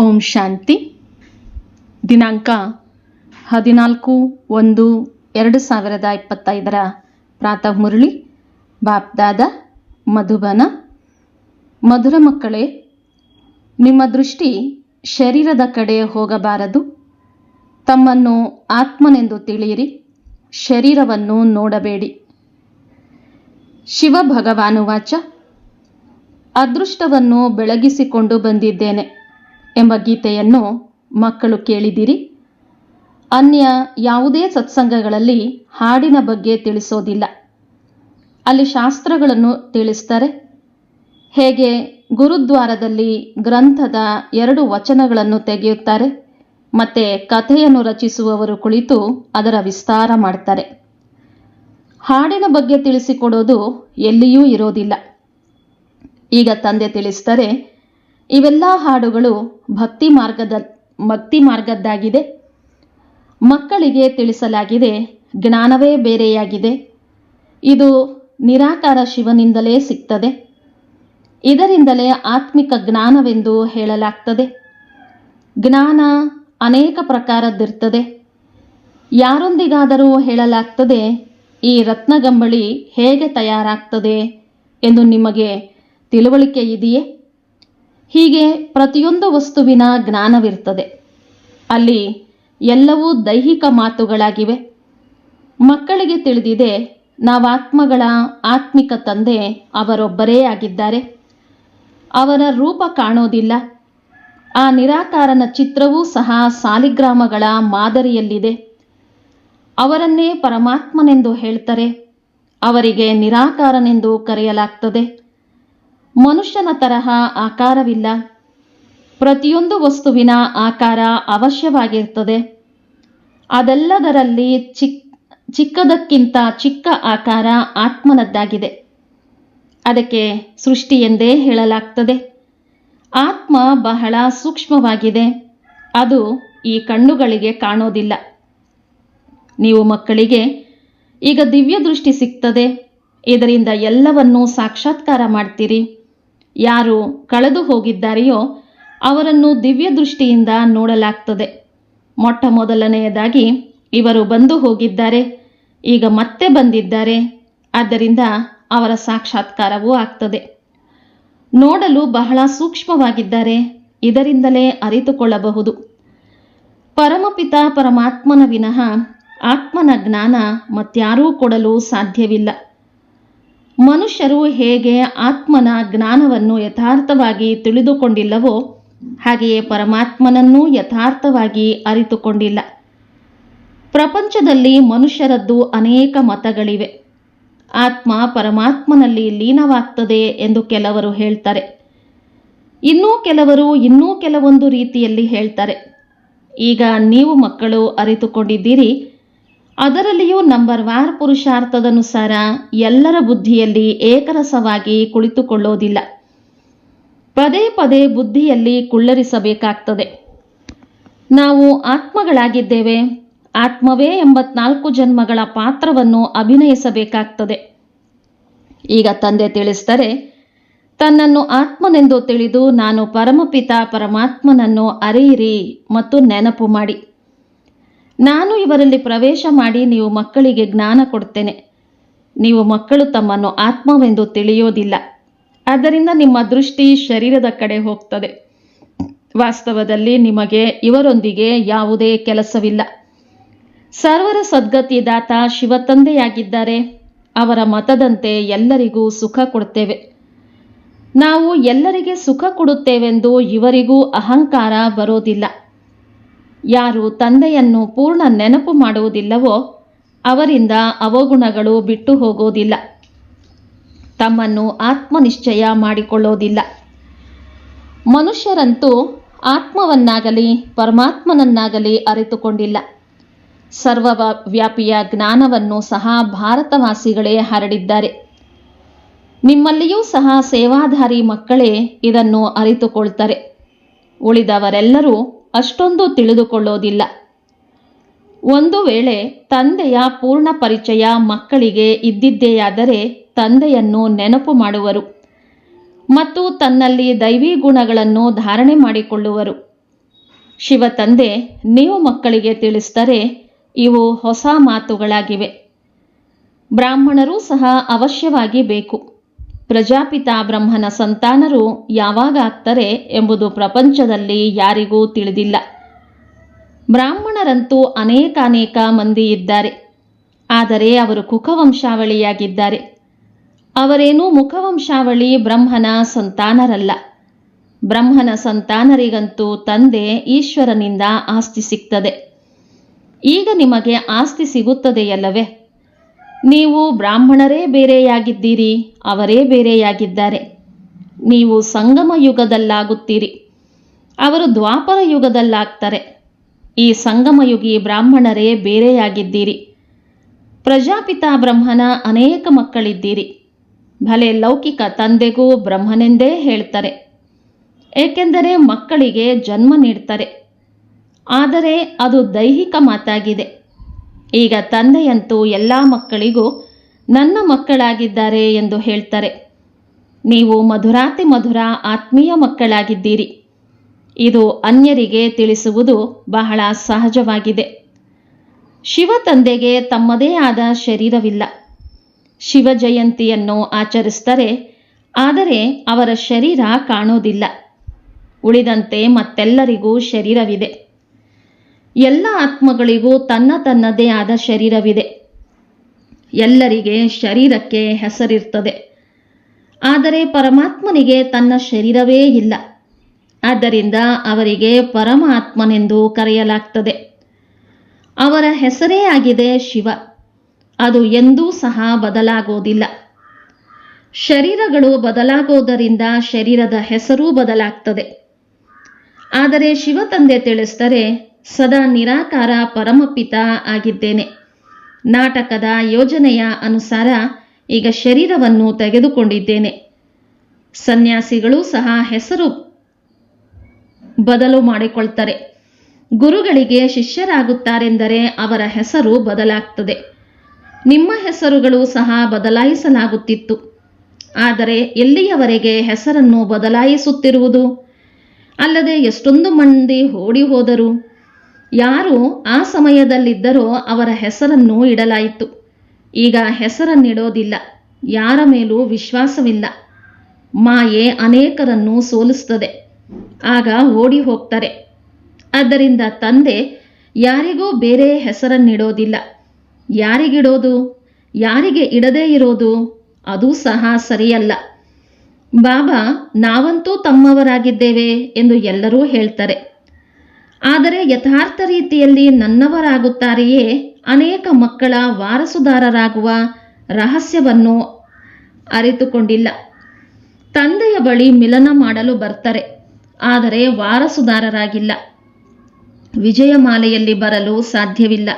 ಓಂ ಶಾಂತಿ. ದಿನಾಂಕ ಹದಿನಾಲ್ಕು ಒಂದು ಎರಡು ಸಾವಿರದ ಇಪ್ಪತ್ತೈದರ ಪ್ರಾತಃ ಮುರಳಿ. ಬಾಪ್ದಾದ ಮಧುಬನ. ಮಧುರ ಮಕ್ಕಳೇ, ನಿಮ್ಮ ದೃಷ್ಟಿ ಶರೀರದ ಕಡೆ ಹೋಗಬಾರದು. ತಮ್ಮನ್ನು ಆತ್ಮನೆಂದು ತಿಳಿಯಿರಿ, ಶರೀರವನ್ನು ನೋಡಬೇಡಿ. ಶಿವ ಭಗವಾನುವಾಚ ಅದೃಷ್ಟವನ್ನು ಬೆಳಗಿಸಿಕೊಂಡು ಬಂದಿದ್ದೇನೆ. ಎಂಬ ಗೀತೆಯನ್ನು ಮಕ್ಕಳು ಕೇಳಿದಿರಿ. ಅನ್ಯ ಯಾವುದೇ ಸತ್ಸಂಗಗಳಲ್ಲಿ ಹಾಡಿನ ಬಗ್ಗೆ ತಿಳಿಸೋದಿಲ್ಲ. ಅಲ್ಲಿ ಶಾಸ್ತ್ರಗಳನ್ನು ತಿಳಿಸ್ತಾರೆ. ಹೇಗೆ ಗುರುದ್ವಾರದಲ್ಲಿ ಗ್ರಂಥದ ಎರಡು ವಚನಗಳನ್ನು ತೆಗೆಯುತ್ತಾರೆ. ಮತ್ತೆ ಕಥೆಯನ್ನು ರಚಿಸುವವರು ಕುಳಿತು ಅದರ ವಿಸ್ತಾರ ಮಾಡ್ತಾರೆ. ಹಾಡಿನ ಬಗ್ಗೆ ತಿಳಿಸಿಕೊಡೋದು ಎಲ್ಲಿಯೂ ಇರೋದಿಲ್ಲ. ಈಗ ತಂದೆ ತಿಳಿಸ್ತಾರೆ ಇವೆಲ್ಲ ಹಾಡುಗಳು ಭಕ್ತಿ ಮಾರ್ಗದ, ಭಕ್ತಿ ಮಾರ್ಗದ್ದಾಗಿದೆ. ಮಕ್ಕಳಿಗೆ ತಿಳಿಸಲಾಗಿದೆ, ಜ್ಞಾನವೇ ಬೇರೆಯಾಗಿದೆ. ಇದು ನಿರಾಕಾರ ಶಿವನಿಂದಲೇ ಸಿಗ್ತದೆ. ಇದರಿಂದಲೇ ಆತ್ಮಿಕ ಜ್ಞಾನವೆಂದು ಹೇಳಲಾಗ್ತದೆ. ಜ್ಞಾನ ಅನೇಕ ಪ್ರಕಾರದ್ದಿರ್ತದೆ. ಯಾರೊಂದಿಗಾದರೂ ಹೇಳಲಾಗ್ತದೆ, ಈ ರತ್ನಗಂಬಳಿ ಹೇಗೆ ತಯಾರಾಗ್ತದೆ ಎಂದು ನಿಮಗೆ ತಿಳುವಳಿಕೆ ಇದೆಯೇ? ಹೀಗೆ ಪ್ರತಿಯೊಂದು ವಸ್ತುವಿನ ಜ್ಞಾನವಿರ್ತದೆ. ಅಲ್ಲಿ ಎಲ್ಲವೂ ದೈಹಿಕ ಮಾತುಗಳಾಗಿವೆ. ಮಕ್ಕಳಿಗೆ ತಿಳಿದಿದೆ, ನಾವಾತ್ಮಗಳ ಆತ್ಮಿಕ ತಂದೆ ಅವರೊಬ್ಬರೇ ಆಗಿದ್ದಾರೆ. ಅವರ ರೂಪ ಕಾಣೋದಿಲ್ಲ. ಆ ನಿರಾಕಾರನ ಚಿತ್ರವೂ ಸಹ ಸಾಲಿಗ್ರಾಮಗಳ ಮಾದರಿಯಲ್ಲಿದೆ. ಅವರನ್ನೇ ಪರಮಾತ್ಮನೆಂದು ಹೇಳ್ತಾರೆ, ಅವರಿಗೆ ನಿರಾಕಾರನೆಂದು ಕರೆಯಲಾಗ್ತದೆ. ಮನುಷ್ಯನ ತರಹ ಆಕಾರವಿಲ್ಲ. ಪ್ರತಿಯೊಂದು ವಸ್ತುವಿನ ಆಕಾರ ಅವಶ್ಯವಾಗಿರ್ತದೆ ಅದೆಲ್ಲದರಲ್ಲಿ ಚಿಕ್, ಚಿಕ್ಕದಕ್ಕಿಂತ ಚಿಕ್ಕ ಆಕಾರ ಆತ್ಮನದ್ದಾಗಿದೆ. ಅದಕ್ಕೆ ಸೃಷ್ಟಿ ಎಂದೇ ಹೇಳಲಾಗ್ತದೆ. ಆತ್ಮ ಬಹಳ ಸೂಕ್ಷ್ಮವಾಗಿದೆ. ಅದು ಈ ಕಣ್ಣುಗಳಿಗೆ ಕಾಣೋದಿಲ್ಲ. ನೀವು ಮಕ್ಕಳಿಗೆ, ಈಗ ದಿವ್ಯ ದೃಷ್ಟಿ ಸಿಗ್ತದೆ. ಇದರಿಂದ ಎಲ್ಲವನ್ನೂ ಸಾಕ್ಷಾತ್ಕಾರ ಮಾಡ್ತೀರಿ. ಯಾರು ಕಳೆದು ಹೋಗಿದ್ದಾರೆಯೋ ಅವರನ್ನು ದಿವ್ಯ ದೃಷ್ಟಿಯಿಂದ ನೋಡಲಾಗ್ತದೆ. ಮೊಟ್ಟ ಮೊದಲನೆಯದಾಗಿ ಇವರು ಬಂದು ಹೋಗಿದ್ದಾರೆ. ಈಗ ಮತ್ತೆ ಬಂದಿದ್ದಾರೆ. ಆದ್ದರಿಂದ ಅವರ ಸಾಕ್ಷಾತ್ಕಾರವೂ ಆಗ್ತದೆ. ನೋಡಲು ಬಹಳ ಸೂಕ್ಷ್ಮವಾಗಿದ್ದಾರೆ. ಇದರಿಂದಲೇ ಅರಿತುಕೊಳ್ಳಬಹುದು. ಪರಮಪಿತ ಪರಮಾತ್ಮನ ವಿನಃ ಆತ್ಮನ ಜ್ಞಾನ ಮತ್ಯಾರೂ ಕೊಡಲು ಸಾಧ್ಯವಿಲ್ಲ. ಮನುಷ್ಯರು ಹೇಗೆ ಆತ್ಮನ ಜ್ಞಾನವನ್ನು ಯಥಾರ್ಥವಾಗಿ ತಿಳಿದುಕೊಂಡಿಲ್ಲವೋ ಹಾಗೆಯೇ ಪರಮಾತ್ಮನನ್ನೂ ಯಥಾರ್ಥವಾಗಿ ಅರಿತುಕೊಂಡಿಲ್ಲ. ಪ್ರಪಂಚದಲ್ಲಿ ಮನುಷ್ಯರದ್ದು ಅನೇಕ ಮತಗಳಿವೆ. ಆತ್ಮ ಪರಮಾತ್ಮನಲ್ಲಿ ಲೀನವಾಗ್ತದೆ ಎಂದು ಕೆಲವರು ಹೇಳ್ತಾರೆ. ಇನ್ನೂ ಕೆಲವರು ಇನ್ನೂ ಕೆಲವೊಂದು ರೀತಿಯಲ್ಲಿ ಹೇಳ್ತಾರೆ. ಈಗ ನೀವು ಮಕ್ಕಳು ಅರಿತುಕೊಂಡಿದ್ದೀರಿ ಅದರಲ್ಲಿಯೂ ನಂಬರ್ ವಾರ್ ಪುರುಷಾರ್ಥದನುಸಾರ ಎಲ್ಲರ ಬುದ್ಧಿಯಲ್ಲಿ ಏಕರಸವಾಗಿ ಕುಳಿತುಕೊಳ್ಳೋದಿಲ್ಲ. ಪದೇ ಪದೇ ಬುದ್ಧಿಯಲ್ಲಿ ಕುಳ್ಳರಿಸಬೇಕಾಗ್ತದೆ. ನಾವು ಆತ್ಮಗಳಾಗಿದ್ದೇವೆ. ಆತ್ಮವೇ ಎಂಬತ್ನಾಲ್ಕು ಜನ್ಮಗಳ ಪಾತ್ರವನ್ನು ಅಭಿನಯಿಸಬೇಕಾಗ್ತದೆ. ಈಗ ತಂದೆ ತಿಳಿಸ್ತಾರೆ ತನ್ನನ್ನು ಆತ್ಮನೆಂದು ತಿಳಿದು ನಾನು ಪರಮಪಿತ ಪರಮಾತ್ಮನನ್ನು ಅರಿಯಿರಿ ಮತ್ತು ನೆನಪು ಮಾಡಿ. ನಾನು ಇವರಲ್ಲಿ ಪ್ರವೇಶ ಮಾಡಿ ನೀವು ಮಕ್ಕಳಿಗೆ ಜ್ಞಾನ ಕೊಡ್ತೇನೆ ನೀವು ಮಕ್ಕಳು ತಮ್ಮನ್ನು ಆತ್ಮವೆಂದು ತಿಳಿಯೋದಿಲ್ಲ. ಆದ್ದರಿಂದ ನಿಮ್ಮ ದೃಷ್ಟಿ ಶರೀರದ ಕಡೆ ಹೋಗ್ತದೆ. ವಾಸ್ತವದಲ್ಲಿ ನಿಮಗೆ ಇವರೊಂದಿಗೆ ಯಾವುದೇ ಕೆಲಸವಿಲ್ಲ. ಸರ್ವರ ಸದ್ಗತಿ ದಾತ ಶಿವತಂದೆಯಾಗಿದ್ದಾರೆ ಅವರ ಮತದಂತೆ ಎಲ್ಲರಿಗೂ ಸುಖ ಕೊಡ್ತೇವೆ ನಾವು ಎಲ್ಲರಿಗೆ ಸುಖ ಕೊಡುತ್ತೇವೆಂದು ಇವರಿಗೂ ಅಹಂಕಾರ ಬರೋದಿಲ್ಲ. ಯಾರು ತಂದೆಯನ್ನು ಪೂರ್ಣ ನೆನಪು ಮಾಡುವುದಿಲ್ಲವೋ ಅವರಿಂದ ಅವಗುಣಗಳು ಬಿಟ್ಟು ಹೋಗೋದಿಲ್ಲ ತಮ್ಮನ್ನು ಆತ್ಮನಿಶ್ಚಯ ಮಾಡಿಕೊಳ್ಳೋದಿಲ್ಲ ಮನುಷ್ಯರಂತೂ ಆತ್ಮವನ್ನಾಗಲಿ ಪರಮಾತ್ಮನನ್ನಾಗಲಿ ಅರಿತುಕೊಂಡಿಲ್ಲ. ಸರ್ವ ವ್ಯಾಪಿಯ ಜ್ಞಾನವನ್ನು ಸಹ ಭಾರತವಾಸಿಗಳೇ ಹರಡಿದ್ದಾರೆ. ನಿಮ್ಮಲ್ಲಿಯೂ ಸಹ ಸೇವಾಧಾರಿ ಮಕ್ಕಳೇ ಇದನ್ನು ಅರಿತುಕೊಳ್ತಾರೆ. ಉಳಿದವರೆಲ್ಲರೂ ಅಷ್ಟೊಂದು ತಿಳಿದುಕೊಳ್ಳೋದಿಲ್ಲ. ಒಂದು ವೇಳೆ ತಂದೆಯ ಪೂರ್ಣ ಪರಿಚಯ ಮಕ್ಕಳಿಗೆ ಇದ್ದಿದ್ದೆಯಾದರೆ ತಂದೆಯನ್ನು ನೆನಪು ಮಾಡುವರು ಮತ್ತು ತನ್ನಲ್ಲಿ ದೈವಿ ಗುಣಗಳನ್ನು ಧಾರಣೆ ಮಾಡಿಕೊಳ್ಳುವರು. ಶಿವ ತಂದೆ, ನೀವು ಮಕ್ಕಳಿಗೆ ತಿಳಿಸಿದರೆ ಇವು ಹೊಸ ಮಾತುಗಳಾಗಿವೆ. ಬ್ರಾಹ್ಮಣರೂ ಸಹ ಅವಶ್ಯವಾಗಿ ಬೇಕು. ಪ್ರಜಾಪಿತ ಬ್ರಹ್ಮನ ಸಂತಾನರು ಯಾವಾಗ ಆಗ್ತಾರೆ ಎಂಬುದು ಪ್ರಪಂಚದಲ್ಲಿ ಯಾರಿಗೂ ತಿಳಿದಿಲ್ಲ. ಬ್ರಾಹ್ಮಣರಂತೂ ಅನೇಕಾನೇಕ ಮಂದಿ ಇದ್ದಾರೆ. ಆದರೆ ಅವರು ಕುಖವಂಶಾವಳಿಯಾಗಿದ್ದಾರೆ ಅವರೇನೂ ಮುಖವಂಶಾವಳಿ ಬ್ರಹ್ಮನ ಸಂತಾನರಲ್ಲ. ಬ್ರಹ್ಮನ ಸಂತಾನರಿಗಂತೂ ತಂದೆ ಈಶ್ವರನಿಂದ ಆಸ್ತಿ ಸಿಗ್ತದೆ. ಈಗ ನಿಮಗೆ ಆಸ್ತಿ ಸಿಗುತ್ತದೆಯಲ್ಲವೇ? ನೀವು ಬ್ರಾಹ್ಮಣರೇ ಬೇರೆಯಾಗಿದ್ದೀರಿ, ಅವರೇ ಬೇರೆಯಾಗಿದ್ದಾರೆ. ನೀವು ಸಂಗಮ ಯುಗದಲ್ಲಾಗುತ್ತೀರಿ, ಅವರು ದ್ವಾಪರ ಯುಗದಲ್ಲಾಗ್ತಾರೆ. ಈ ಸಂಗಮಯುಗಿ ಬ್ರಾಹ್ಮಣರೇ ಬೇರೆಯಾಗಿದ್ದೀರಿ. ಪ್ರಜಾಪಿತ ಬ್ರಹ್ಮನ ಅನೇಕ ಮಕ್ಕಳಿದ್ದೀರಿ. ಭಲೆ ಲೌಕಿಕ ತಂದೆಗೂ ಬ್ರಹ್ಮನೆಂದೇ ಹೇಳ್ತಾರೆ. ಏಕೆಂದರೆ ಮಕ್ಕಳಿಗೆ ಜನ್ಮ ನೀಡ್ತಾರೆ. ಆದರೆ ಅದು ದೈಹಿಕ ಮಾತಾಗಿದೆ. ಈಗ ತಂದೆಯಂತೂ ಎಲ್ಲ ಮಕ್ಕಳಿಗೂ ನನ್ನ ಮಕ್ಕಳಾಗಿದ್ದಾರೆ ಎಂದು ಹೇಳ್ತಾರೆ. ನೀವು ಮಧುರಾತಿ ಮಧುರ ಆತ್ಮೀಯ ಮಕ್ಕಳಾಗಿದ್ದೀರಿ. ಇದು ಅನ್ಯರಿಗೆ ತಿಳಿಸುವುದು ಬಹಳ ಸಹಜವಾಗಿದೆ. ಶಿವ ತಂದೆಗೆ ತಮ್ಮದೇ ಆದ ಶರೀರವಿಲ್ಲ. ಶಿವ ಜಯಂತಿಯನ್ನು ಆಚರಿಸ್ತಾರೆ ಆದರೆ ಅವರ ಶರೀರ ಕಾಣೋದಿಲ್ಲ. ಉಳಿದಂತೆ ಮತ್ತೆಲ್ಲರಿಗೂ ಶರೀರವಿದೆ. ಎಲ್ಲ ಆತ್ಮಗಳಿಗೂ ತನ್ನ ತನ್ನದೇ ಆದ ಶರೀರವಿದೆ. ಎಲ್ಲರಿಗೆ ಶರೀರಕ್ಕೆ ಹೆಸರಿರ್ತದೆ. ಆದರೆ ಪರಮಾತ್ಮನಿಗೆ ತನ್ನ ಶರೀರವೇ ಇಲ್ಲ. ಆದ್ದರಿಂದ ಅವರಿಗೆ ಪರಮಾತ್ಮನೆಂದು ಕರೆಯಲಾಗ್ತದೆ. ಅವರ ಹೆಸರೇ ಆಗಿದೆ ಶಿವ. ಅದು ಎಂದೂ ಸಹ ಬದಲಾಗೋದಿಲ್ಲ. ಶರೀರಗಳು ಬದಲಾಗೋದರಿಂದ ಶರೀರದ ಹೆಸರೂ ಬದಲಾಗ್ತದೆ. ಆದರೆ ಶಿವ ತಂದೆ ತಿಳಿಸ್ತಾರೆ ಸದಾ ನಿರಾಕಾರ ಪರಮಪಿತ ಆಗಿದ್ದೇನೆ. ನಾಟಕದ ಯೋಜನೆಯ ಅನುಸಾರ ಈಗ ಶರೀರವನ್ನು ತೆಗೆದುಕೊಂಡಿದ್ದೇನೆ. ಸನ್ಯಾಸಿಗಳು ಸಹ ಹೆಸರು ಬದಲು ಮಾಡಿಕೊಳ್ತಾರೆ. ಗುರುಗಳಿಗೆ ಶಿಷ್ಯರಾಗುತ್ತಾರೆಂದರೆ ಅವರ ಹೆಸರು ಬದಲಾಗ್ತದೆ. ನಿಮ್ಮ ಹೆಸರುಗಳು ಸಹ ಬದಲಾಯಿಸಲಾಗುತ್ತಿತ್ತು. ಆದರೆ ಎಲ್ಲಿಯವರೆಗೆ ಹೆಸರನ್ನು ಬದಲಾಯಿಸುತ್ತಿರುವುದು? ಅಲ್ಲದೆ ಎಷ್ಟೊಂದು ಮಂದಿ ಓಡಿ ಹೋದರು ಯಾರು ಆ ಸಮಯದಲ್ಲಿದ್ದರೋ ಅವರ ಹೆಸರನ್ನು ಇಡಲಾಯಿತು. ಈಗ ಹೆಸರನ್ನಿಡೋದಿಲ್ಲ, ಯಾರ ಮೇಲೂ ವಿಶ್ವಾಸವಿಲ್ಲ. ಮಾಯೆ ಅನೇಕರನ್ನು ಸೋಲಿಸ್ತದೆ, ಆಗ ಓಡಿ ಹೋಗ್ತಾರೆ ಆದ್ದರಿಂದ ತಂದೆ, ಯಾರಿಗೂ ಬೇರೆ ಹೆಸರನ್ನಿಡೋದಿಲ್ಲ. ಯಾರಿಗಿಡೋದು, ಯಾರಿಗೆ ಇಡದೇ ಇರೋದು, ಅದು ಸಹ ಸರಿಯಲ್ಲ. ಬಾಬಾ, ನಾವಂತೂ ತಮ್ಮವರಾಗಿದ್ದೇವೆ ಎಂದು ಎಲ್ಲರೂ ಹೇಳ್ತಾರೆ. ಆದರೆ ಯಥಾರ್ಥ ರೀತಿಯಲ್ಲಿ ನನ್ನವರಾಗುತ್ತಾರೆಯೇ? ಅನೇಕ ಮಕ್ಕಳ ವಾರಸುದಾರರಾಗುವ ರಹಸ್ಯವನ್ನು ಅರಿತುಕೊಂಡಿಲ್ಲ. ತಂದೆಯ ಬಳಿ ಮಿಲನ ಮಾಡಲು ಬರ್ತಾರೆ, ಆದರೆ ವಾರಸುದಾರರಾಗಿಲ್ಲ. ವಿಜಯಮಾಲೆಯಲ್ಲಿ ಬರಲು ಸಾಧ್ಯವಿಲ್ಲ.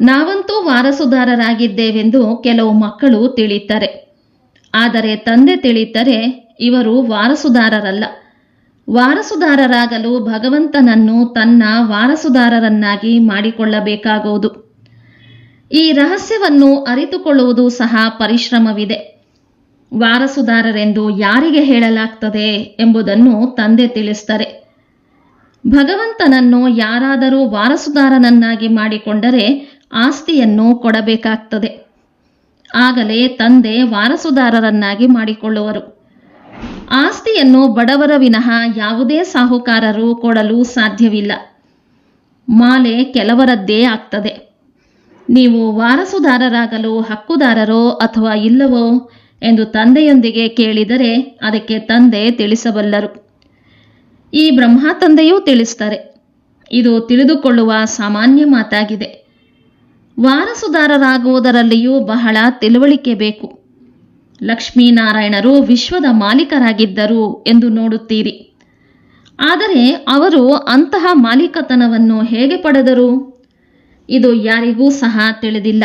ನಾವಂತೂ ವಾರಸುದಾರರಾಗಿದ್ದೇವೆಂದು ಕೆಲವು ಮಕ್ಕಳು ತಿಳಿತಾರೆ. ಆದರೆ ತಂದೆ ತಿಳಿತರೆ, ಇವರು ವಾರಸುದಾರರಲ್ಲ. ವಾರಸುದಾರರಾಗಲು ಭಗವಂತನನ್ನು ತನ್ನ ವಾರಸುದಾರರನ್ನಾಗಿ ಮಾಡಿಕೊಳ್ಳಬೇಕಾಗುವುದು. ಈ ರಹಸ್ಯವನ್ನು ಅರಿತುಕೊಳ್ಳುವುದು ಸಹ ಪರಿಶ್ರಮವಿದೆ. ವಾರಸುದಾರರೆಂದು ಯಾರಿಗೆ ಹೇಳಲಾಗ್ತದೆ ಎಂಬುದನ್ನು ತಂದೆ ತಿಳಿಸ್ತಾರೆ. ಭಗವಂತನನ್ನು ಯಾರಾದರೂ ವಾರಸುದಾರನನ್ನಾಗಿ ಮಾಡಿಕೊಂಡರೆ ಆಸ್ತಿಯನ್ನು ಕೊಡಬೇಕಾಗ್ತದೆ. ಆಗಲೇ ತಂದೆ ವಾರಸುದಾರರನ್ನಾಗಿ ಮಾಡಿಕೊಳ್ಳುವರು. ಆಸ್ತಿಯನ್ನು ಬಡವರ ವಿನಃ ಯಾವುದೇ ಸಾಹುಕಾರರು ಕೊಡಲು ಸಾಧ್ಯವಿಲ್ಲ. ಮಾಲೆ ಕೆಲವರದ್ದೇ ಆಗ್ತದೆ. ನೀವು ವಾರಸುದಾರರಾಗಲು ಹಕ್ಕುದಾರರೋ ಅಥವಾ ಇಲ್ಲವೋ ಎಂದು ತಂದೆಯೊಂದಿಗೆ ಕೇಳಿದರೆ ಅದಕ್ಕೆ ತಂದೆ ತಿಳಿಸಬಲ್ಲರು. ಈ ಬ್ರಹ್ಮ ತಂದೆಯೂ ತಿಳಿಸ್ತಾರೆ. ಇದು ತಿಳಿದುಕೊಳ್ಳುವ ಸಾಮಾನ್ಯ ಮಾತಾಗಿದೆ. ವಾರಸುದಾರರಾಗುವುದರಲ್ಲಿಯೂ ಬಹಳ ತಿಳುವಳಿಕೆ ಬೇಕು. ಲಕ್ಷ್ಮೀನಾರಾಯಣರು ವಿಶ್ವದ ಮಾಲೀಕರಾಗಿದ್ದರು ಎಂದು ನೋಡುತ್ತೀರಿ. ಆದರೆ ಅವರು ಅಂತಹ ಮಾಲೀಕತನವನ್ನು ಹೇಗೆ ಪಡೆದರು? ಇದು ಯಾರಿಗೂ ಸಹ ತಿಳಿದಿಲ್ಲ.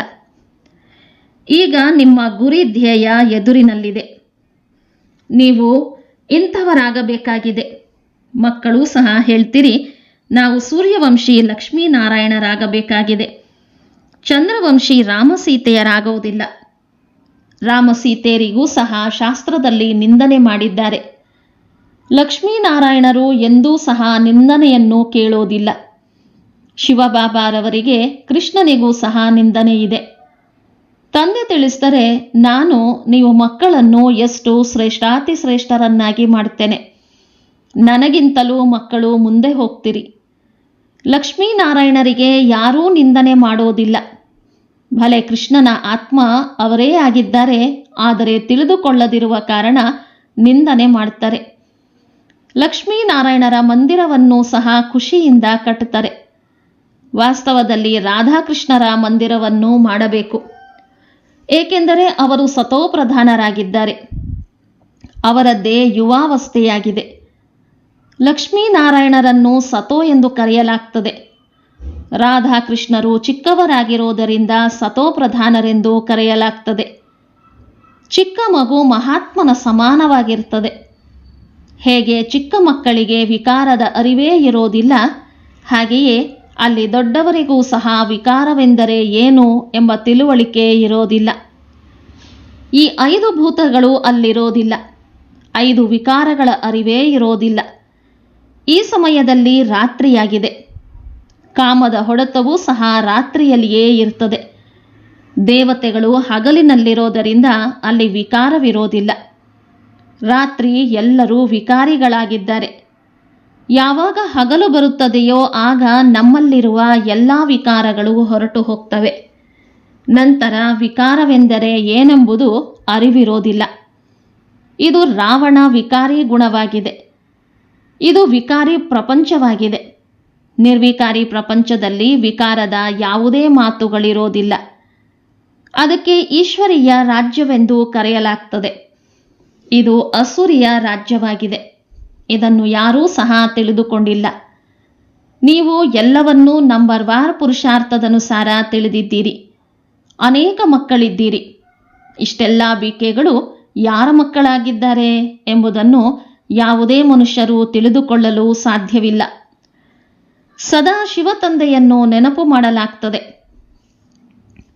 ಈಗ ನಿಮ್ಮ ಗುರಿ ಧ್ಯೇಯ ಎದುರಿನಲ್ಲಿದೆ. ನೀವು ಇಂಥವರಾಗಬೇಕಾಗಿದೆ. ಮಕ್ಕಳು ಸಹ ಹೇಳ್ತೀರಿ, ನಾವು ಸೂರ್ಯವಂಶಿ ಲಕ್ಷ್ಮೀನಾರಾಯಣರಾಗಬೇಕಾಗಿದೆ. ಚಂದ್ರವಂಶಿ ರಾಮಸೀತೆಯರಾಗುವುದಿಲ್ಲ. ರಾಮಸೀತೆಯರಿಗೂ ಸಹ ಶಾಸ್ತ್ರದಲ್ಲಿ ನಿಂದನೆ ಮಾಡಿದ್ದಾರೆ. ಲಕ್ಷ್ಮೀನಾರಾಯಣರು ಎಂದೂ ಸಹ ನಿಂದನೆಯನ್ನು ಕೇಳೋದಿಲ್ಲ. ಶಿವಬಾಬಾರವರಿಗೆ ಕೃಷ್ಣನಿಗೂ ಸಹ ನಿಂದನೆ ಇದೆ. ತಂದೆ ತಿಳಿಸಿದರೆ, ನಾನು ನೀವು ಮಕ್ಕಳನ್ನು ಎಷ್ಟು ಶ್ರೇಷ್ಠಾತಿ ಶ್ರೇಷ್ಠರನ್ನಾಗಿ ಮಾಡ್ತೇನೆ. ನನಗಿಂತಲೂ ಮಕ್ಕಳು ಮುಂದೆ ಹೋಗ್ತಿರಿ. ಲಕ್ಷ್ಮೀನಾರಾಯಣರಿಗೆ ಯಾರೂ ನಿಂದನೆ ಮಾಡೋದಿಲ್ಲ. ಭಲೆ ಕೃಷ್ಣನ ಆತ್ಮ ಅವರೇ ಆಗಿದ್ದಾರೆ, ಆದರೆ ತಿಳಿದುಕೊಳ್ಳದಿರುವ ಕಾರಣ ನಿಂದನೆ ಮಾಡ್ತಾರೆ. ಲಕ್ಷ್ಮೀನಾರಾಯಣರ ಮಂದಿರವನ್ನು ಸಹ ಖುಷಿಯಿಂದ ಕಟ್ಟುತ್ತಾರೆ. ವಾಸ್ತವದಲ್ಲಿ ರಾಧಾಕೃಷ್ಣರ ಮಂದಿರವನ್ನು ಮಾಡಬೇಕು. ಏಕೆಂದರೆ ಅವರು ಸತೋಪ್ರಧಾನರಾಗಿದ್ದಾರೆ. ಅವರದ್ದೇ ಯುವಾವಸ್ಥೆಯಾಗಿದೆ. ಲಕ್ಷ್ಮೀನಾರಾಯಣರನ್ನು ಸತೋ ಎಂದು ಕರೆಯಲಾಗ್ತದೆ. ರಾಧಾಕೃಷ್ಣರು ಚಿಕ್ಕವರಾಗಿರೋದರಿಂದ ಸತೋಪ್ರಧಾನರೆಂದು ಕರೆಯಲಾಗ್ತದೆ. ಚಿಕ್ಕ ಮಗು ಮಹಾತ್ಮನ ಸಮಾನವಾಗಿರ್ತದೆ ಹೇಗೆ ಚಿಕ್ಕ ಮಕ್ಕಳಿಗೆ ವಿಕಾರದ ಅರಿವೇ ಇರೋದಿಲ್ಲ ಹಾಗೆಯೇ ಅಲ್ಲಿ ದೊಡ್ಡವರಿಗೂ ಸಹ ವಿಕಾರವೆಂದರೆ ಏನು ಎಂಬ ತಿಳುವಳಿಕೆ ಇರೋದಿಲ್ಲ ಈ ಐದು ಭೂತಗಳು ಅಲ್ಲಿರೋದಿಲ್ಲ ಐದು ವಿಕಾರಗಳ ಅರಿವೇ ಇರೋದಿಲ್ಲ ಈ ಸಮಯದಲ್ಲಿ ರಾತ್ರಿಯಾಗಿದೆ. ಕಾಮದ ಹೊಡೆತವೂ ಸಹ ರಾತ್ರಿಯಲ್ಲಿಯೇ ಇರ್ತದೆ ದೇವತೆಗಳು ಹಗಲಿನಲ್ಲಿರೋದರಿಂದ ಅಲ್ಲಿ ವಿಕಾರವಿರೋದಿಲ್ಲ. ರಾತ್ರಿ ಎಲ್ಲರೂ ವಿಕಾರಿಗಳಾಗಿದ್ದಾರೆ. ಯಾವಾಗ ಹಗಲು ಬರುತ್ತದೆಯೋ ಆಗ ನಮ್ಮಲ್ಲಿರುವ ಎಲ್ಲ ವಿಕಾರಗಳು ಹೊರಟು ಹೋಗ್ತವೆ. ನಂತರ ವಿಕಾರವೆಂದರೆ ಏನೆಂಬುದು ಅರಿವಿರೋದಿಲ್ಲ. ಇದು ರಾವಣ ವಿಕಾರಿ ಗುಣವಾಗಿದೆ. ಇದು ವಿಕಾರಿ ಪ್ರಪಂಚವಾಗಿದೆ. ನಿರ್ವಿಕಾರಿ ಪ್ರಪಂಚದಲ್ಲಿ ವಿಕಾರದ ಯಾವುದೇ ಮಾತುಗಳಿರೋದಿಲ್ಲ. ಅದಕ್ಕೆ ಈಶ್ವರೀಯ ರಾಜ್ಯವೆಂದು ಕರೆಯಲಾಗ್ತದೆ. ಇದು ಅಸುರಿಯ ರಾಜ್ಯವಾಗಿದೆ. ಇದನ್ನು ಯಾರೂ ಸಹ ತಿಳಿದುಕೊಂಡಿಲ್ಲ. ನೀವು ಎಲ್ಲವನ್ನೂ ನಂಬರ್ ವಾರ್ ಪುರುಷಾರ್ಥದನುಸಾರ ತಿಳಿದಿದ್ದೀರಿ. ಅನೇಕ ಮಕ್ಕಳಿದ್ದೀರಿ. ಇಷ್ಟೆಲ್ಲ ಬೀಕೆಗಳು ಯಾರ ಮಕ್ಕಳಾಗಿದ್ದಾರೆ ಎಂಬುದನ್ನು ಯಾವುದೇ ಮನುಷ್ಯರು ತಿಳಿದುಕೊಳ್ಳಲು ಸಾಧ್ಯವಿಲ್ಲ. ಸದಾ ಶಿವ ತಂದೆಯನ್ನು ನೆನಪು ಮಾಡಲಾಗ್ತದೆ.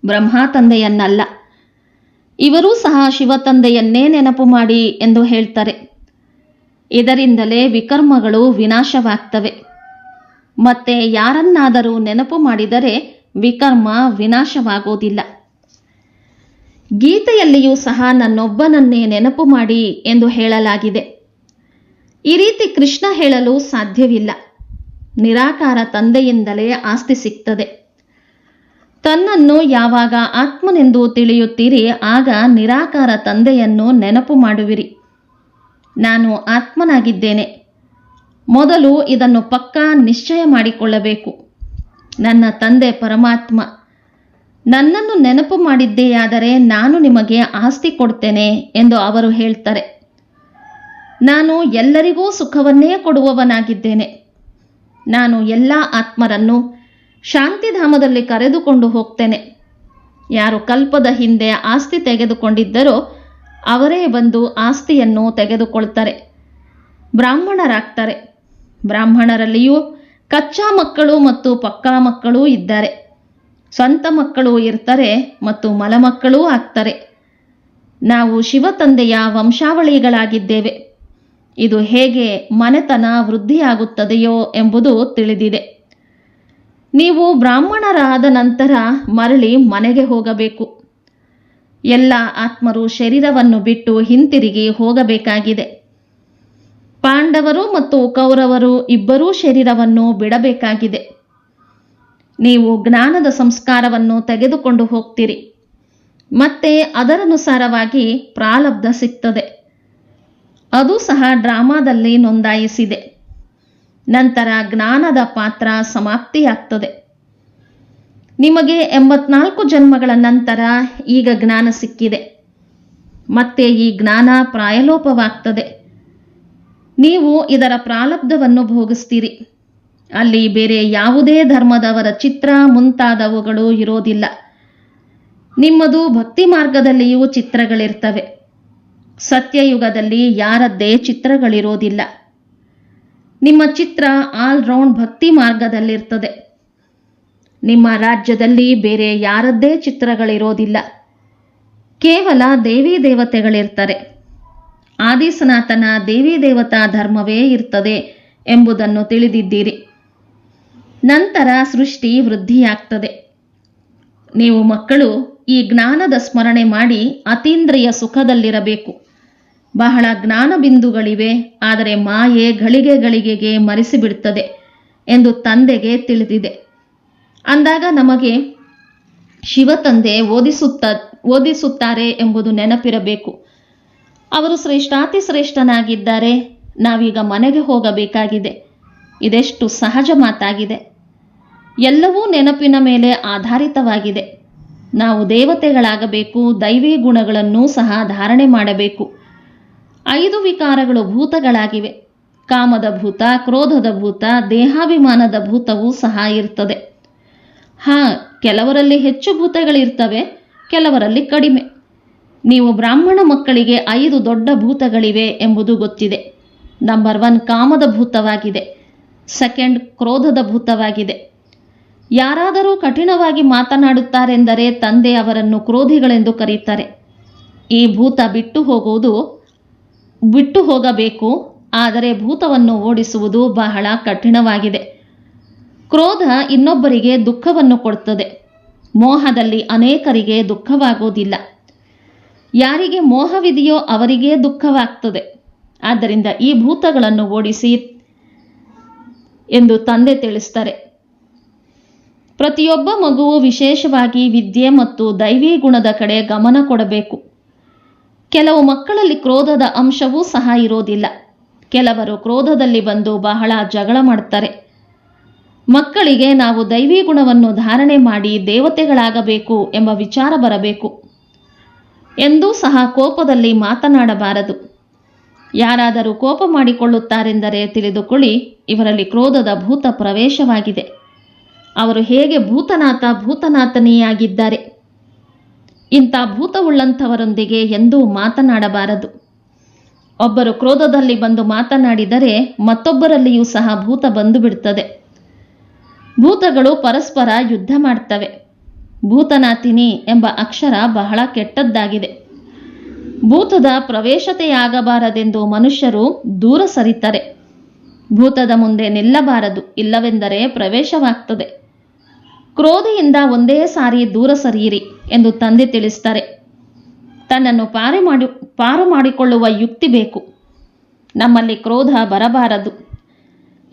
ಬ್ರಹ್ಮ ತಂದೆಯನ್ನಲ್ಲ. ಇವರೂ ಸಹ ಶಿವ ತಂದೆಯನ್ನೇ ನೆನಪು ಮಾಡಿ ಎಂದು ಹೇಳ್ತಾರೆ. ಇದರಿಂದಲೇ ವಿಕರ್ಮಗಳು ವಿನಾಶವಾಗ್ತವೆ. ಮತ್ತೆ ಯಾರನ್ನಾದರೂ ನೆನಪು ಮಾಡಿದರೆ ವಿಕರ್ಮ ವಿನಾಶವಾಗೋದಿಲ್ಲ. ಗೀತೆಯಲ್ಲಿಯೂ ಸಹ ನನ್ನೊಬ್ಬನನ್ನೇ ನೆನಪು ಮಾಡಿ ಎಂದು ಹೇಳಲಾಗಿದೆ. ಈ ರೀತಿ ಕೃಷ್ಣ ಹೇಳಲು ಸಾಧ್ಯವಿಲ್ಲ. ನಿರಾಕಾರ ತಂದೆಯಿಂದಲೇ ಆಸ್ತಿ ಸಿಗ್ತದೆ. ತನ್ನನ್ನು ಯಾವಾಗ ಆತ್ಮನೆಂದು ತಿಳಿಯುತ್ತೀರಿ, ಆಗ ನಿರಾಕಾರ ತಂದೆಯನ್ನು ನೆನಪು ಮಾಡುವಿರಿ. ನಾನು ಆತ್ಮನಾಗಿದ್ದೇನೆ. ಮೊದಲು ಇದನ್ನು ಪಕ್ಕಾ ನಿಶ್ಚಯ ಮಾಡಿಕೊಳ್ಳಬೇಕು. ನನ್ನ ತಂದೆ ಪರಮಾತ್ಮ. ನನ್ನನ್ನು ನೆನಪು ಮಾಡಿದ್ದೆಯಾದರೆ ನಾನು ನಿಮಗೆ ಆಸ್ತಿ ಕೊಡ್ತೇನೆ ಎಂದು ಅವರು ಹೇಳ್ತಾರೆ. ನಾನು ಎಲ್ಲರಿಗೂ ಸುಖವನ್ನೇ ಕೊಡುವವನಾಗಿದ್ದೇನೆ. ನಾನು ಎಲ್ಲ ಆತ್ಮರನ್ನು ಶಾಂತಿಧಾಮದಲ್ಲಿ ಕರೆದುಕೊಂಡು ಹೋಗ್ತೇನೆ. ಯಾರು ಕಲ್ಪದ ಹಿಂದೆ ಆಸ್ತಿ ತೆಗೆದುಕೊಂಡಿದ್ದರೋ ಅವರೇ ಬಂದು ಆಸ್ತಿಯನ್ನು ತೆಗೆದುಕೊಳ್ತಾರೆ. ಬ್ರಾಹ್ಮಣರಾಗ್ತಾರೆ. ಬ್ರಾಹ್ಮಣರಲ್ಲಿಯೂ ಕಚ್ಚಾ ಮಕ್ಕಳು ಮತ್ತು ಪಕ್ಕಾ ಮಕ್ಕಳೂ ಇದ್ದಾರೆ. ಸ್ವಂತ ಮಕ್ಕಳು ಇರ್ತಾರೆ ಮತ್ತು ಮಲಮಕ್ಕಳೂ ಆಗ್ತಾರೆ. ನಾವು ಶಿವತಂದೆಯ ವಂಶಾವಳಿಗಳಾಗಿದ್ದೇವೆ. ಇದು ಹೇಗೆ ಮನೆತನ ವೃದ್ಧಿಯಾಗುತ್ತದೆಯೋ ಎಂಬುದು ತಿಳಿದಿದೆ. ನೀವು ಬ್ರಾಹ್ಮಣರಾದ ನಂತರ ಮರಳಿ ಮನೆಗೆ ಹೋಗಬೇಕು. ಎಲ್ಲ ಆತ್ಮರು ಶರೀರವನ್ನು ಬಿಟ್ಟು ಹಿಂತಿರುಗಿ ಹೋಗಬೇಕಾಗಿದೆ. ಪಾಂಡವರು ಮತ್ತು ಕೌರವರು ಇಬ್ಬರೂ ಶರೀರವನ್ನು ಬಿಡಬೇಕಾಗಿದೆ. ನೀವು ಜ್ಞಾನದ ಸಂಸ್ಕಾರವನ್ನು ತೆಗೆದುಕೊಂಡು ಹೋಗ್ತೀರಿ. ಮತ್ತೆ ಅದರನುಸಾರವಾಗಿ ಪ್ರಾಲಬ್ಧ ಸಿಗ್ತದೆ. ಅದು ಸಹ ಡ್ರಾಮಾದಲ್ಲಿ ನೋಂದಾಯಿಸಿದೆ. ನಂತರ ಜ್ಞಾನದ ಪಾತ್ರ ಸಮಾಪ್ತಿಯಾಗ್ತದೆ. ನಿಮಗೆ ಎಂಬತ್ನಾಲ್ಕು ಜನ್ಮಗಳ ನಂತರ ಈಗ ಜ್ಞಾನ ಸಿಕ್ಕಿದೆ. ಮತ್ತೆ ಈ ಜ್ಞಾನ ಪ್ರಾಯಲೋಪವಾಗ್ತದೆ. ನೀವು ಇದರ ಪ್ರಾಲಬ್ಧವನ್ನು ಭೋಗಿಸ್ತೀರಿ. ಅಲ್ಲಿ ಬೇರೆ ಯಾವುದೇ ಧರ್ಮದವರ ಚಿತ್ರ ಮುಂತಾದವುಗಳು ಇರೋದಿಲ್ಲ. ನಿಮ್ಮದು ಭಕ್ತಿ ಮಾರ್ಗದಲ್ಲಿಯೂ ಚಿತ್ರಗಳಿರ್ತವೆ. ಸತ್ಯಯುಗದಲ್ಲಿ ಯಾರದ್ದೇ ಚಿತ್ರಗಳಿರೋದಿಲ್ಲ. ನಿಮ್ಮ ಚಿತ್ರ ಆಲ್ರೌಂಡ್ ಭಕ್ತಿ ಮಾರ್ಗದಲ್ಲಿರ್ತದೆ. ನಿಮ್ಮ ರಾಜ್ಯದಲ್ಲಿ ಬೇರೆ ಯಾರದ್ದೇ ಚಿತ್ರಗಳಿರೋದಿಲ್ಲ. ಕೇವಲ ದೇವಿ ದೇವತೆಗಳಿರ್ತಾರೆ. ಆದಿಸನಾತನ ದೇವಿ ದೇವತಾ ಧರ್ಮವೇ ಇರ್ತದೆ ಎಂಬುದನ್ನು ತಿಳಿದಿದ್ದೀರಿ. ನಂತರ ಸೃಷ್ಟಿ ವೃದ್ಧಿಯಾಗ್ತದೆ. ನೀವು ಮಕ್ಕಳು ಈ ಜ್ಞಾನದ ಸ್ಮರಣೆ ಮಾಡಿ ಅತೀಂದ್ರಿಯ ಸುಖದಲ್ಲಿರಬೇಕು. ಬಹಳ ಜ್ಞಾನ ಬಿಂದುಗಳಿವೆ, ಆದರೆ ಮಾಯೆ ಗಳಿಗೆ ಗಳಿಗೆಗೆ ಮರೆಸಿಬಿಡುತ್ತದೆ ಎಂದು ತಂದೆಗೆ ತಿಳಿದಿದೆ. ಅಂದಾಗ ನಮಗೆ ಶಿವತಂದೆ ಓದಿಸುತ್ತ, ಓದಿಸುತ್ತಾರೆ ಎಂಬುದು ನೆನಪಿರಬೇಕು. ಅವರು ಶ್ರೇಷ್ಠಾತಿ ಶ್ರೇಷ್ಠನಾಗಿದ್ದಾರೆ, ನಾವೀಗ ಮನೆಗೆ ಹೋಗಬೇಕಾಗಿದೆ. ಇದೆಷ್ಟು ಸಹಜ ಮಾತಾಗಿದೆ. ಎಲ್ಲವೂ ನೆನಪಿನ ಮೇಲೆ ಆಧಾರಿತವಾಗಿದೆ. ನಾವು ದೇವತೆಗಳಾಗಬೇಕು, ದೈವಿ ಗುಣಗಳನ್ನು ಸಹ ಧಾರಣೆ ಮಾಡಬೇಕು. ಐದು ವಿಕಾರಗಳು ಭೂತಗಳಾಗಿವೆ. ಕಾಮದ ಭೂತ, ಕ್ರೋಧದ ಭೂತ, ದೇಹಾಭಿಮಾನದ ಭೂತವೂ ಸಹ ಇರ್ತದೆ. ಹಾ, ಕೆಲವರಲ್ಲಿ ಹೆಚ್ಚು ಭೂತಗಳಿರ್ತವೆ, ಕೆಲವರಲ್ಲಿ ಕಡಿಮೆ. ನೀವು ಬ್ರಾಹ್ಮಣ ಮಕ್ಕಳಿಗೆ ಐದು ದೊಡ್ಡ ಭೂತಗಳಿವೆ ಎಂಬುದು ಗೊತ್ತಿದೆ. ನಂಬರ್ ಒನ್ ಕಾಮದ ಭೂತವಾಗಿದೆ. ಸೆಕೆಂಡ್ ಕ್ರೋಧದ ಭೂತವಾಗಿದೆ. ಯಾರಾದರೂ ಕಠಿಣವಾಗಿ ಮಾತನಾಡುತ್ತಾರೆಂದರೆ ತಂದೆ ಅವರನ್ನು ಕ್ರೋಧಿಗಳೆಂದು ಕರೆಯುತ್ತಾರೆ. ಈ ಭೂತ ಬಿಟ್ಟು ಹೋಗುವುದು ಬಿಟ್ಟು ಹೋಗಬೇಕು, ಆದರೆ ಭೂತವನ್ನು ಓಡಿಸುವುದು ಬಹಳ ಕಠಿಣವಾಗಿದೆ. ಕ್ರೋಧ ಇನ್ನೊಬ್ಬರಿಗೆ ದುಃಖವನ್ನು ಕೊಡುತ್ತದೆ. ಮೋಹದಲ್ಲಿ ಅನೇಕರಿಗೆ ದುಃಖವಾಗುವುದಿಲ್ಲ. ಯಾರಿಗೆ ಮೋಹವಿದೆಯೋ ಅವರಿಗೆ ದುಃಖವಾಗ್ತದೆ. ಆದ್ದರಿಂದ ಈ ಭೂತಗಳನ್ನು ಓಡಿಸಿ ಎಂದು ತಂದೆ ತಿಳಿಸ್ತಾರೆ. ಪ್ರತಿಯೊಬ್ಬ ಮಗುವು ವಿಶೇಷವಾಗಿ ವಿದ್ಯೆ ಮತ್ತು ದೈವಿ ಗುಣದ ಕಡೆ ಗಮನ ಕೊಡಬೇಕು. ಕೆಲವು ಮಕ್ಕಳಲ್ಲಿ ಕ್ರೋಧದ ಅಂಶವೂ ಸಹ ಇರೋದಿಲ್ಲ. ಕೆಲವರು ಕ್ರೋಧದಲ್ಲಿ ಬಂದು ಬಹಳ ಜಗಳ ಮಾಡ್ತಾರೆ ಮಕ್ಕಳಿಗೆ ನಾವು ದೈವಿ ಗುಣವನ್ನು ಧಾರಣೆ ಮಾಡಿ ದೇವತೆಗಳಾಗಬೇಕು ಎಂಬ ವಿಚಾರ ಬರಬೇಕು. ಎಂದೂ ಸಹ ಕೋಪದಲ್ಲಿ ಮಾತನಾಡಬಾರದು. ಯಾರಾದರೂ ಕೋಪ ಮಾಡಿಕೊಳ್ಳುತ್ತಾರೆಂದರೆ ತಿಳಿದುಕೊಳ್ಳಿ, ಇವರಲ್ಲಿ ಕ್ರೋಧದ ಭೂತ ಪ್ರವೇಶವಾಗಿದೆ. ಅವರು ಹೇಗೆ ಭೂತನಾಥ ಭೂತನಾಥನಿಯಾಗಿದ್ದಾರೆ? ಇಂಥ ಭೂತವುಳ್ಳಂಥವರೊಂದಿಗೆ ಎಂದೂ ಮಾತನಾಡಬಾರದು. ಒಬ್ಬರು ಕ್ರೋಧದಲ್ಲಿ ಬಂದು ಮಾತನಾಡಿದರೆ ಮತ್ತೊಬ್ಬರಲ್ಲಿಯೂ ಸಹ ಭೂತ ಬಂದು ಬಿಡ್ತದೆ ಭೂತಗಳು ಪರಸ್ಪರ ಯುದ್ಧ ಮಾಡ್ತವೆ. ಭೂತನಾತಿನಿ ಎಂಬ ಅಕ್ಷರ ಬಹಳ ಕೆಟ್ಟದ್ದಾಗಿದೆ. ಭೂತದ ಪ್ರವೇಶತೆಯಾಗಬಾರದೆಂದು ಮನುಷ್ಯರು ದೂರ ಸರಿತಾರೆ. ಭೂತದ ಮುಂದೆ ನಿಲ್ಲಬಾರದು, ಇಲ್ಲವೆಂದರೆ ಪ್ರವೇಶವಾಗ್ತದೆ. ಕ್ರೋಧೆಯಿಂದ ಒಂದೇ ಸಾರಿ ದೂರ ಸರಿಯಿರಿ. ಎಂದು ತಂದೆ ತಿಳಿಸ್ತಾರೆ. ತನ್ನನ್ನು ಪಾರು ಮಾಡಿ, ಪಾರು ಮಾಡಿಕೊಳ್ಳುವ ಯುಕ್ತಿ ಬೇಕು. ನಮ್ಮಲ್ಲಿ ಕ್ರೋಧ ಬರಬಾರದು.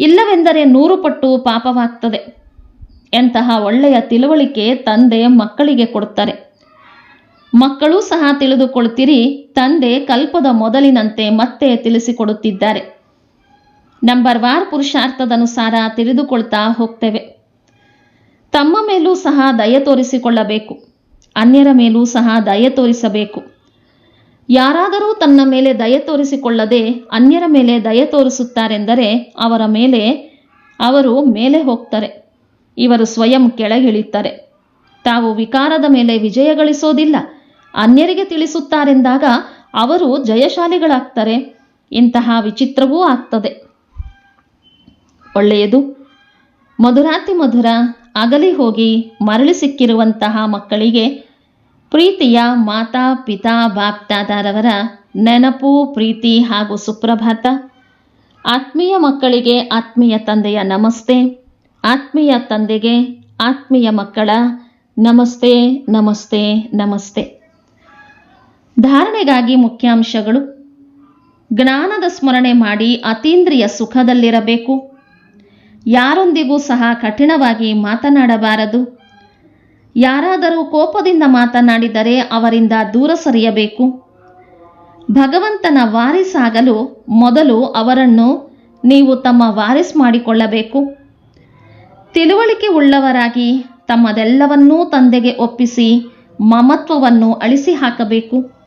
ಇಲ್ಲವೆಂದರೆ ನೂರು ಪಟ್ಟು ಪಾಪವಾಗ್ತದೆ. ಎಂತಹ ಒಳ್ಳೆಯ ತಿಳುವಳಿಕೆ ತಂದೆ ಮಕ್ಕಳಿಗೆ ಕೊಡುತ್ತಾರೆ. ಮಕ್ಕಳೂ ಸಹ ತಿಳಿದುಕೊಳ್ತೀರಿ, ತಂದೆ ಕಲ್ಪದ ಮೊದಲಿನಂತೆ ಮತ್ತೆ ತಿಳಿಸಿಕೊಡುತ್ತಿದ್ದಾರೆ. ನಂಬರ್ ವಾರ್ ಪುರುಷಾರ್ಥದನುಸಾರ ತಿಳಿದುಕೊಳ್ತಾ ಹೋಗ್ತೇವೆ. ತಮ್ಮ ಮೇಲೂ ಸಹ ದಯ ತೋರಿಸಿಕೊಳ್ಳಬೇಕು. ಅನ್ಯರ ಮೇಲೂ ಸಹ ದಯ ತೋರಿಸಬೇಕು. ಯಾರಾದರೂ ತನ್ನ ಮೇಲೆ ದಯ ತೋರಿಸಿಕೊಳ್ಳದೆ ಅನ್ಯರ ಮೇಲೆ ದಯ ತೋರಿಸುತ್ತಾರೆಂದರೆ ಅವರ ಮೇಲೆ ಅವರು ಮೇಲೆ ಹೋಗ್ತಾರೆ. ಇವರು ಸ್ವಯಂ ಕೆಳಗಿಳಿತಾರೆ ತಾವು ವಿಕಾರದ ಮೇಲೆ ವಿಜಯ ಗಳಿಸೋದಿಲ್ಲ. ಅನ್ಯರಿಗೆ ತಿಳಿಸುತ್ತಾರೆಂದಾಗ ಅವರು ಜಯಶಾಲಿಗಳಾಗ್ತಾರೆ. ಇಂತಹ ವಿಚಿತ್ರವೂ ಆಗ್ತದೆ. ಒಳ್ಳೆಯದು. ಮಧುರಾತಿ ಮಧುರ, ಅಗಲಿ ಹೋಗಿ ಮರಳಿ ಸಿಕ್ಕಿರುವಂತಹ ಮಕ್ಕಳಿಗೆ ಪ್ರೀತಿಯ ಮಾತಾ, ಪಿತಾ ಬಾಪ್ತಾದಾರವರ ನೆನಪು, ಪ್ರೀತಿ ಹಾಗೂ ಸುಪ್ರಭಾತ. ಆತ್ಮೀಯ ಮಕ್ಕಳಿಗೆ ಆತ್ಮೀಯ ತಂದೆಯ ನಮಸ್ತೆ. ಆತ್ಮೀಯ ತಂದೆಗೆ ಆತ್ಮೀಯ ಮಕ್ಕಳ ನಮಸ್ತೆ ನಮಸ್ತೆ ನಮಸ್ತೆ. ಧಾರಣೆಗಾಗಿ ಮುಖ್ಯಾಂಶಗಳು. ಜ್ಞಾನದ ಸ್ಮರಣೆ ಮಾಡಿ ಅತೀಂದ್ರಿಯ ಸುಖದಲ್ಲಿರಬೇಕು. ಯಾರೊಂದಿಗೂ ಸಹ ಕಠಿಣವಾಗಿ ಮಾತನಾಡಬಾರದು. ಯಾರಾದರೂ ಕೋಪದಿಂದ ಮಾತನಾಡಿದರೆ ಅವರಿಂದ ದೂರ ಸರಿಯಬೇಕು. ಭಗವಂತನ ವಾರಿಸಾಗಲು ಮೊದಲು ಅವರನ್ನು ನೀವು ತಮ್ಮ ವಾರಿಸ್ ಮಾಡಿಕೊಳ್ಳಬೇಕು. ತಿಳುವಳಿಕೆ ಉಳ್ಳವರಾಗಿ ತಮ್ಮದೆಲ್ಲವನ್ನೂ ತಂದೆಗೆ ಒಪ್ಪಿಸಿ ಮಮತ್ವವನ್ನು ಅಳಿಸಿ ಹಾಕಬೇಕು.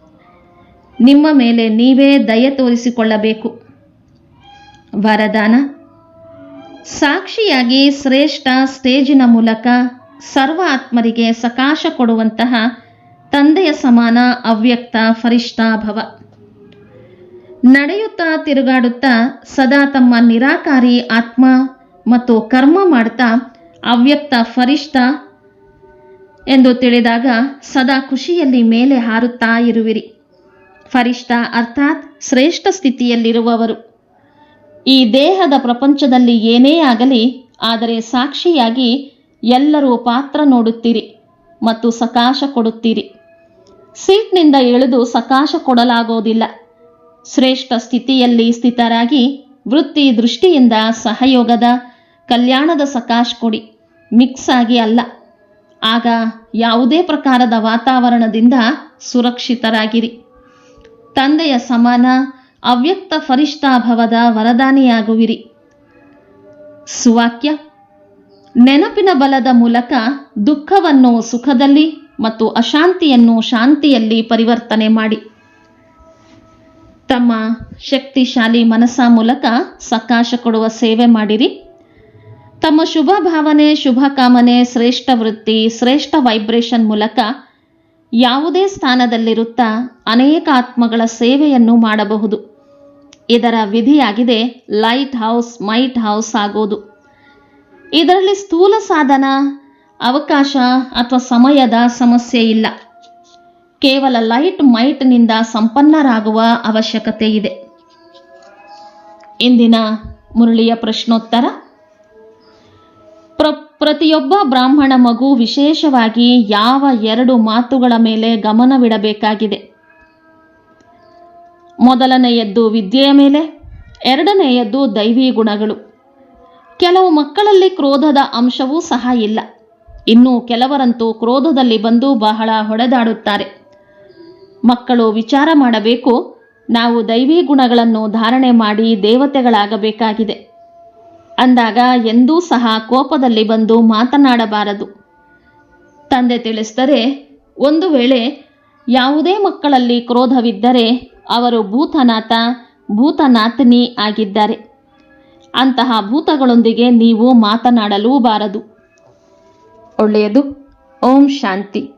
ನಿಮ್ಮ ಮೇಲೆ ನೀವೇ ದಯ ತೋರಿಸಿಕೊಳ್ಳಬೇಕು. ವರದಾನ. ಸಾಕ್ಷಿಯಾಗಿ ಶ್ರೇಷ್ಠ ಸ್ಟೇಜಿನ ಮೂಲಕ ಸರ್ವ ಆತ್ಮರಿಗೆ ಸಕಾಶ ಕೊಡುವಂತಹ ತಂದೆಯ ಸಮಾನ ಅವ್ಯಕ್ತ ಫರಿಷ್ಠಾಭವ ನಡೆಯುತ್ತಾ ತಿರುಗಾಡುತ್ತಾ ಸದಾ ತಮ್ಮ ನಿರಾಕಾರಿ ಆತ್ಮ ಮತ್ತು ಕರ್ಮ ಮಾಡ್ತಾ ಅವ್ಯಕ್ತ ಫರಿಷ್ಠ ಎಂದು ತಿಳಿದಾಗ ಸದಾ ಖುಷಿಯಲ್ಲಿ ಮೇಲೆ ಹಾರುತ್ತಾ ಇರುವಿರಿ. ಫರಿಷ್ಠ ಅರ್ಥಾತ್ ಶ್ರೇಷ್ಠ ಸ್ಥಿತಿಯಲ್ಲಿರುವವರು. ಈ ದೇಹದ ಪ್ರಪಂಚದಲ್ಲಿ ಏನೇ ಆಗಲಿ, ಆದರೆ ಸಾಕ್ಷಿಯಾಗಿ ಎಲ್ಲರೂ ಪಾತ್ರ ನೋಡುತ್ತೀರಿ ಮತ್ತು ಸಕಾಶ ಕೊಡುತ್ತೀರಿ. ಸೀಟ್ನಿಂದ ಇಳಿದು ಸಕಾಶ ಕೊಡಲಾಗೋದಿಲ್ಲ. ಶ್ರೇಷ್ಠ ಸ್ಥಿತಿಯಲ್ಲಿ ಸ್ಥಿತರಾಗಿ ವೃತ್ತಿ ದೃಷ್ಟಿಯಿಂದ ಸಹಯೋಗದ ಕಲ್ಯಾಣದ ಸಕಾಶ ಕೊಡಿ. ಮಿಕ್ಸ್ ಆಗಿ ಅಲ್ಲ. ಆಗ ಯಾವುದೇ ಪ್ರಕಾರದ ವಾತಾವರಣದಿಂದ ಸುರಕ್ಷಿತರಾಗಿರಿ. ತಂದೆಯ ಸಮಾನ ಅವ್ಯಕ್ತ ಫರಿಷ್ಠಾಭವದ ವರದಾನಿಯಾಗುವಿರಿ. ಸುವಾಕ್ಯ ನೆನಪಿನ ಬಲದ ಮೂಲಕ ದುಃಖವನ್ನು ಸುಖದಲ್ಲಿ ಮತ್ತು ಅಶಾಂತಿಯನ್ನು ಶಾಂತಿಯಲ್ಲಿ ಪರಿವರ್ತನೆ ಮಾಡಿ. ತಮ್ಮ ಶಕ್ತಿಶಾಲಿ ಮನಸ್ಸ ಮೂಲಕ ಸಕಾಶ ಕೊಡುವ ಸೇವೆ ಮಾಡಿರಿ. ತಮ್ಮ ಶುಭ ಭಾವನೆ, ಶುಭ ಕಾಮನೆ, ಶ್ರೇಷ್ಠ ವೃತ್ತಿ, ಶ್ರೇಷ್ಠ ವೈಬ್ರೇಷನ್ ಮೂಲಕ ಯಾವುದೇ ಸ್ಥಾನದಲ್ಲಿರುತ್ತಾ ಅನೇಕ ಆತ್ಮಗಳ ಸೇವೆಯನ್ನು ಮಾಡಬಹುದು. ಇದರ ವಿಧಿಯಾಗಿದೆ ಲೈಟ್ ಹೌಸ್, ಮೈಟ್ ಹೌಸ್ ಆಗೋದು. ಇದರಲ್ಲಿ ಸ್ಥೂಲ ಸಾಧನ, ಅವಕಾಶ ಅಥವಾ ಸಮಯದ ಸಮಸ್ಯೆ ಇಲ್ಲ. ಕೇವಲ ಲೈಟ್ ಮೈಟ್ನಿಂದ ಸಂಪನ್ನರಾಗುವ ಅವಶ್ಯಕತೆ ಇದೆ. ಇಂದಿನ ಮುರಳಿಯ ಪ್ರಶ್ನೋತ್ತರ, ಪ್ರ, ಪ್ರತಿಯೊಬ್ಬ ಬ್ರಾಹ್ಮಣ ಮಗು ವಿಶೇಷವಾಗಿ ಯಾವ ಎರಡು ಮಾತುಗಳ ಮೇಲೆ ಗಮನವಿಡಬೇಕಾಗಿದೆ? ಮೊದಲನೆಯದ್ದು ವಿದ್ಯೆಯ ಮೇಲೆ, ಎರಡನೆಯದ್ದು ದೈವಿ ಗುಣಗಳು. ಕೆಲವು ಮಕ್ಕಳಲ್ಲಿ ಕ್ರೋಧದ ಅಂಶವೂ ಸಹ ಇಲ್ಲ. ಇನ್ನು ಕೆಲವರಂತೂ ಕ್ರೋಧದಲ್ಲಿ ಬಂದು ಬಹಳ ಹೊಡೆದಾಡುತ್ತಾರೆ. ಮಕ್ಕಳು ವಿಚಾರ ಮಾಡಬೇಕು, ನಾವು ದೈವಿ ಗುಣಗಳನ್ನು ಧಾರಣೆ ಮಾಡಿ ದೇವತೆಗಳಾಗಬೇಕಾಗಿದೆ. ಅಂದಾಗ ಎಂದೂ ಸಹ ಕೋಪದಲ್ಲಿ ಬಂದು ಮಾತನಾಡಬಾರದು. ತಂದೆ ತಿಳಿಸಿದರೆ, ಒಂದು ವೇಳೆ ಯಾವುದೇ ಮಕ್ಕಳಲ್ಲಿ ಕ್ರೋಧವಿದ್ದರೆ, ಅವರು ಭೂತನಾಥ, ಭೂತನಾಥನಿ ಆಗಿದ್ದಾರೆ. ಅಂತಹ ಭೂತಗಳೊಂದಿಗೆ ನೀವು ಮಾತನಾಡಲೂಬಾರದು. ಒಳ್ಳೆಯದು. ಓಂ ಶಾಂತಿ.